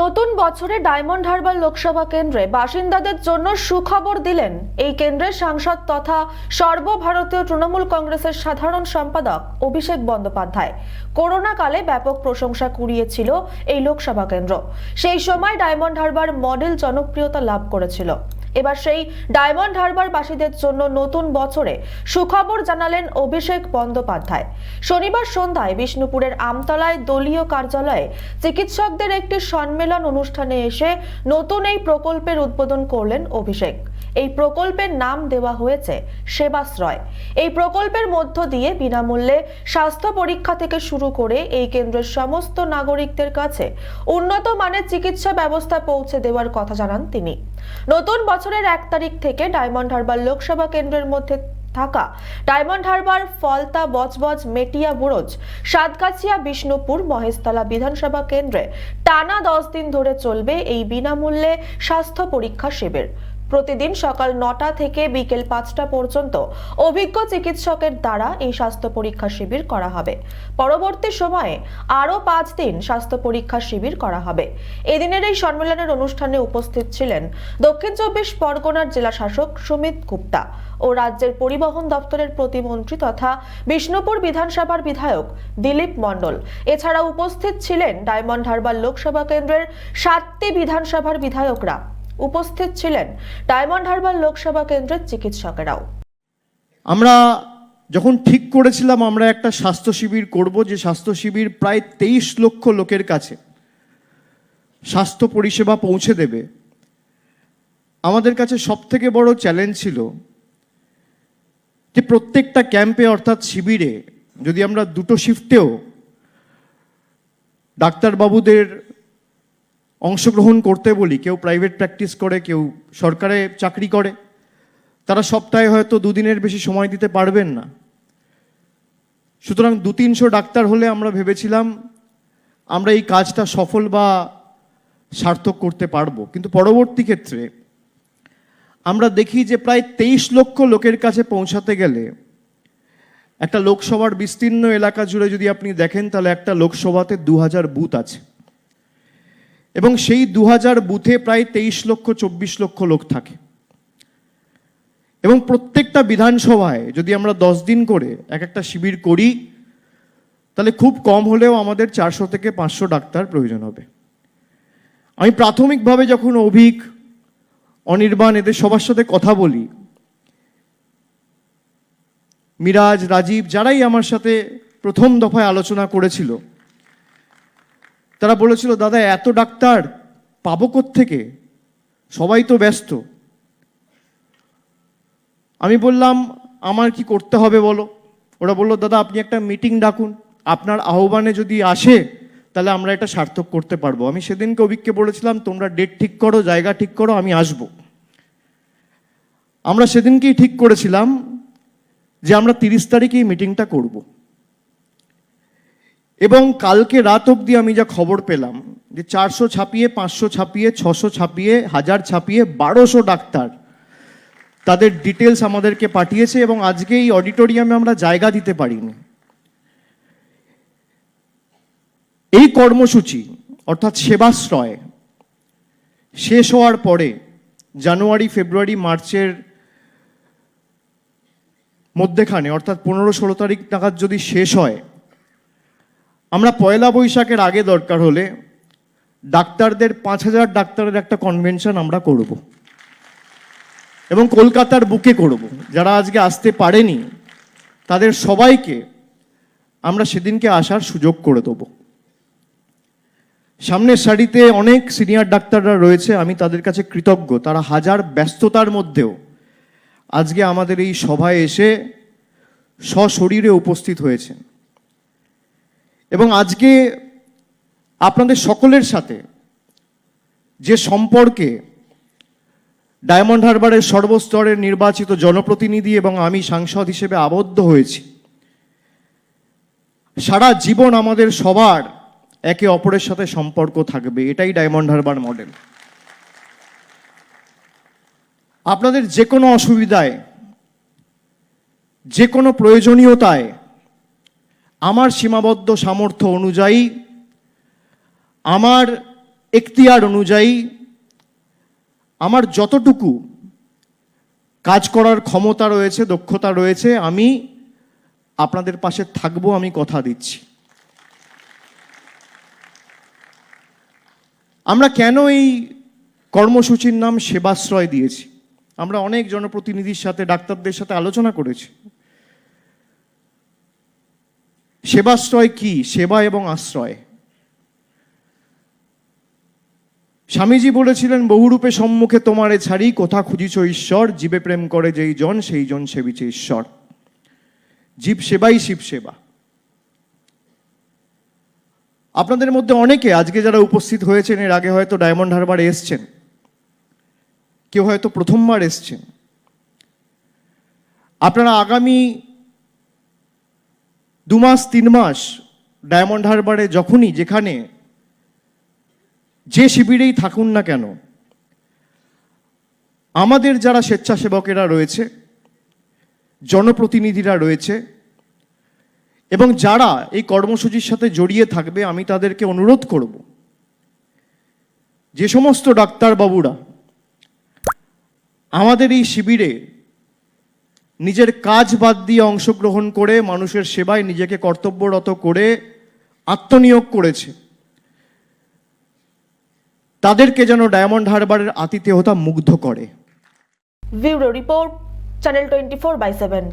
নতুন বছরে ডায়মন্ড হারবার লোকসভা কেন্দ্রে বাসিন্দাদের জন্য সুখবর দিলেন এই কেন্দ্রের সাংসদ তথা সর্বভারতীয় তৃণমূল কংগ্রেসের সাধারণ সম্পাদক অভিষেক বন্দ্যোপাধ্যায়। করোনাকালে ব্যাপক প্রশংসা কুড়িয়েছিল এই লোকসভা কেন্দ্র। সেই সময় ডায়মন্ড হারবার মডেল জনপ্রিয়তা লাভ করেছিল। এবার সেই ডায়মন্ড হারবার বাসীদের জন্য নতুন বছরে সুখবর জানালেন অভিষেক বন্দ্যোপাধ্যায়। শনিবার সন্ধ্যায় বিষ্ণুপুরের আমতলায় দলীয় কার্যালয়ে চিকিৎসকদের একটি সম্মেলন অনুষ্ঠানে এসে নতুন এই প্রকল্পের উদ্বোধন করলেন অভিষেক। এই প্রকল্পের নাম দেওয়া হয়েছে সেবাশ্রয়। এই প্রকল্পের মধ্য দিয়ে বিনামূল্যে স্বাস্থ্য পরীক্ষা থেকে শুরু করে এই কেন্দ্রের সমস্ত নাগরিকদের কাছে উন্নত মানের চিকিৎসা ব্যবস্থা পৌঁছে দেওয়ার কথা জানান তিনি। নতুন বছরের এক তারিখ থেকে ডায়মন্ড হারবার লোকসভা কেন্দ্রের মধ্যে থাকা ডায়মন্ড হারবার, ফলতা, বজবজ, মেটিয়া বুড়োজ সাতগাছিয়া, বিষ্ণুপুর, মহেশতলা বিধানসভা কেন্দ্রে টানা দশ দিন ধরে চলবে এই বিনামূল্যে স্বাস্থ্য পরীক্ষা শিবির। প্রতিদিন সকাল নটা থেকে বিকেল পাঁচটা পর্যন্ত অভিজ্ঞ চিকিৎসকের দ্বারা এই স্বাস্থ্য পরীক্ষা শিবির করা হবে। পরবর্তী সময়ে আরও পাঁচ দিন স্বাস্থ্য পরীক্ষা শিবির করা হবে। এদিনের এই সম্মেলনের অনুষ্ঠানে উপস্থিত ছিলেন দক্ষিণ চব্বিশ পরগনার জেলা শাসক সুমিত গুপ্তা ও রাজ্যের পরিবহন দপ্তরের প্রতিমন্ত্রী তথা বিষ্ণুপুর বিধানসভার বিধায়ক দিলীপ মণ্ডল। এছাড়া উপস্থিত ছিলেন ডায়মন্ড হারবার লোকসভা কেন্দ্রের সাতটি বিধানসভার বিধায়করা। উপস্থিত ছিলেন ডায়মন্ড হারবার লোকসভা কেন্দ্রের চিকিৎসকেরাও। আমরা যখন ঠিক করেছিলাম আমরা একটা স্বাস্থ্য শিবির করব, যে স্বাস্থ্য শিবির প্রায় তেইশ লক্ষ লোকের কাছে স্বাস্থ্য পরিষেবা পৌঁছে দেবে। আমাদের কাছে সব থেকে বড় চ্যালেঞ্জ ছিল যে প্রত্যেকটা ক্যাম্পে অর্থাৎ শিবিরে যদি আমরা দুটো শিফটেও ডাক্তারবাবুদের অংশগ্রহণ করতে বলি, কেউ প্রাইভেট প্র্যাকটিস করে, কেউ সরকারে চাকরি করে, তারা সপ্তাহে হয়তো দুদিনের বেশি সময় দিতে পারবেন না। সুতরাং দু তিনশো ডাক্তার হলে আমরা ভেবেছিলাম আমরা এই কাজটা সফল বা সার্থক করতে পারব। কিন্তু পরবর্তী ক্ষেত্রে আমরা দেখি যে প্রায় তেইশ লক্ষ লোকের কাছে পৌঁছাতে গেলে একটা লোকসভার বিস্তীর্ণ এলাকা জুড়ে যদি আপনি দেখেন, তাহলে একটা লোকসভাতে দু হাজার বুথ আছে। এবং সেই দু হাজার বুথে প্রায় তেইশ লক্ষ, চব্বিশ লক্ষ লোক থাকে। এবং প্রত্যেকটা বিধানসভায় যদি আমরা দশ দিন করে এক একটা শিবির করি, তাহলে খুব কম হলেও আমাদের চারশো থেকে পাঁচশো ডাক্তার প্রয়োজন হবে। আমি প্রাথমিকভাবে যখন অভিক, অনির্বাণ এদের সবার সাথে কথা বলি, মিরাজ, রাজীব, যারাই আমার সাথে প্রথম দফায় আলোচনা করেছিল তারা বলেছিল, দাদা, এত ডাক্তার পাবো থেকে সবাই তো ব্যস্ত। আমি বললাম, আমার কি করতে হবে বলো? ওরা বলল, দাদা, আপনি একটা মিটিং ডাকুন। আপনার আহ্বানে যদি আসে, তাহলে আমরা এটা সার্থক করতে পারব। আমি সেদিনকে অভিককে বলেছিলাম, তোমরা ডেট ঠিক করো, জায়গা ঠিক করো, আমি আসব। আমরা সেদিনকেই ঠিক করেছিলাম যে আমরা তিরিশ তারিখেই মিটিংটা করব। এবং কালকে রাত অবধি আমি যা খবর পেলাম, যে চারশো ছাপিয়ে, পাঁচশো ছাপিয়ে, ছশো ছাপিয়ে, হাজার ছাপিয়ে, বারোশো ডাক্তার তাদের ডিটেলস আমাদেরকে পাঠিয়েছে এবং আজকে এই অডিটোরিয়ামে আমরা জায়গা দিতে পারিনি। এই কর্মসূচি, অর্থাৎ সেবাশ্রয়, শেষ হওয়ার পরে জানুয়ারি, ফেব্রুয়ারি, মার্চের মধ্যেখানে, অর্থাৎ পনেরো, ষোলো তারিখ নাগাদ যদি শেষ হয় আমরা পয়লা বৈশাখের আগে দরকার হলে ডাক্তারদের, পাঁচ হাজার ডাক্তারের একটা কনভেনশন আমরা করব। এবং কলকাতার বুকে করব। যারা আজকে আসতে পারেনি, তাদের সবাইকে আমরা সেদিনকে আসার সুযোগ করে দেবো। সামনের সারিতে অনেক সিনিয়র ডাক্তাররা রয়েছে, আমি তাদের কাছে কৃতজ্ঞ। তারা হাজার ব্যস্ততার মধ্যেও আজকে আমাদের এই সভায় এসে সশরীরে উপস্থিত হয়েছেন। এবং আজকে আপনাদের সকলের সাথে যে সম্পর্কে ডায়মন্ড হারবারের সর্বস্তরের নির্বাচিত জনপ্রতিনিধি এবং আমি সাংসদ হিসেবে আবদ্ধ হয়েছি, সারা জীবন আমাদের সবার একে অপরের সাথে সম্পর্ক থাকবে, এটাই ডায়মন্ড হারবার মডেল। আপনাদের যে কোনো অসুবিধায়, যে কোনো প্রয়োজনীয়তায় আমার সীমাবদ্ধ সামর্থ্য অনুযায়ী, আমার এখতিয়ার অনুযায়ী, আমার যতটুকু কাজ করার ক্ষমতা রয়েছে, দক্ষতা রয়েছে, আমি আপনাদের পাশে থাকব, আমি কথা দিচ্ছি। আমরা কেন এই কর্মসূচির নাম সেবাশ্রয় দিয়েছি? আমরা অনেক জনপ্রতিনিধির সাথে, ডাক্তারদের সাথে আলোচনা করেছি। সেবাশ্রয় কি? সেবা এবং আশ্রয়। স্বামীজি বলেছিলেন, বহুরূপে সম্মুখে তোমারে ছাড়ি, কোথা খুঁজিছ ঈশ্বর? জীবে প্রেম করে যেই জন, সেই জন সেবিছে ঈশ্বর। জীব সেবাই শিব সেবা। আপনাদের মধ্যে অনেকে আজকে যারা উপস্থিত হয়েছেন, এর আগে হয়তো ডায়মন্ড হারবারে এসছেন। কেউ হয়তো প্রথমবার এসছেন। আপনারা আগামী দু মাস, তিন মাস ডায়মন্ড হারবারে যখনই, যেখানে যে শিবিরেই থাকুন না কেন, আমাদের যারা স্বেচ্ছাসেবকেরা রয়েছে, জনপ্রতিনিধিরা রয়েছে, এবং যারা এই কর্মসূচির সাথে জড়িয়ে থাকবে, আমি তাদেরকে অনুরোধ করব, যে সমস্ত ডাক্তারবাবুরা, আমাদের এই শিবিরে নিজের কাজ বাদ দিয়ে অংশগ্রহণ করে মানুষের সেবায় নিজেকে কর্তব্যরত করে আত্মনিয়োগ করেছে। তাদেরকে যেন ডায়মন্ড হারবারের আতিথেয়তা মুগ্ধ করে। Bureau report, channel twenty four by seven.